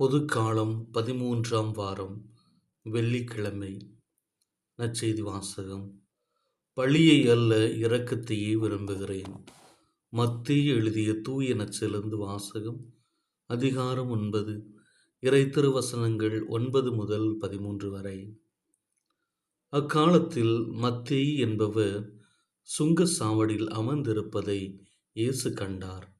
பொதுக்காலம் பதிமூன்றாம் வாரம் வெள்ளிக்கிழமை. நற்செய்தி வாசகம். பழியை அல்ல இரக்கத்தையே விரும்புகிறேன். மத்திய எழுதிய தூய நச்சிலிருந்து வாசகம் அதிகாரம் ஒன்பது இறை திருவசனங்கள் ஒன்பது முதல் பதிமூன்று வரை. அக்காலத்தில் மத்தி என்பவர் சுங்க சாவடியில் அமர்ந்திருப்பதை இயேசு கண்டார்.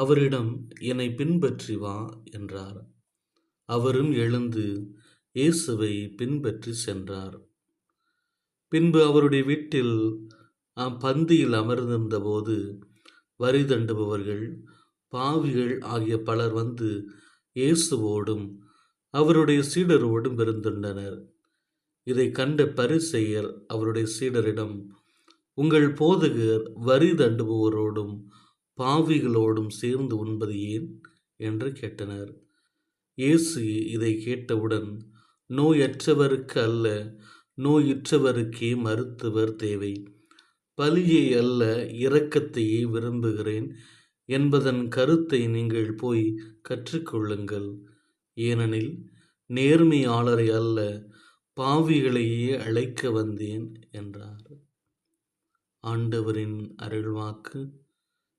அவரிடம் என்னை பின்பற்றி வா என்றார். அவரும் எழுந்து இயேசுவை பின்பற்றி சென்றார். பின்பு அவருடைய வீட்டில் பந்தியில் அமர்ந்திருந்தபோது வரி தண்டுபவர்கள் பாவிகள் ஆகிய பலர் வந்து இயேசுவோடும் அவருடைய சீடரோடும் இருந்துள்ளனர் இதை கண்ட பரிசெயர் அவருடைய சீடரிடம் உங்கள் போதகர் வரி தண்டுபவரோடும் பாவிகளோடும் சேர்ந்து உண்பது ஏன்? என்று கேட்டனர். இயேசு இதை கேட்டவுடன் நோயற்றவருக்கு அல்ல நோயுற்றவருக்கே மருத்துவர் தேவை. பலியை அல்ல இரக்கத்தையே விரும்புகிறேன் என்பதன் கருத்தை நீங்கள் போய் கற்றுக்கொள்ளுங்கள். ஏனெனில் நேர்மையாளரை அல்ல பாவிகளையே அழைக்க வந்தேன் என்றார். ஆண்டவரின் அருள்வாக்கு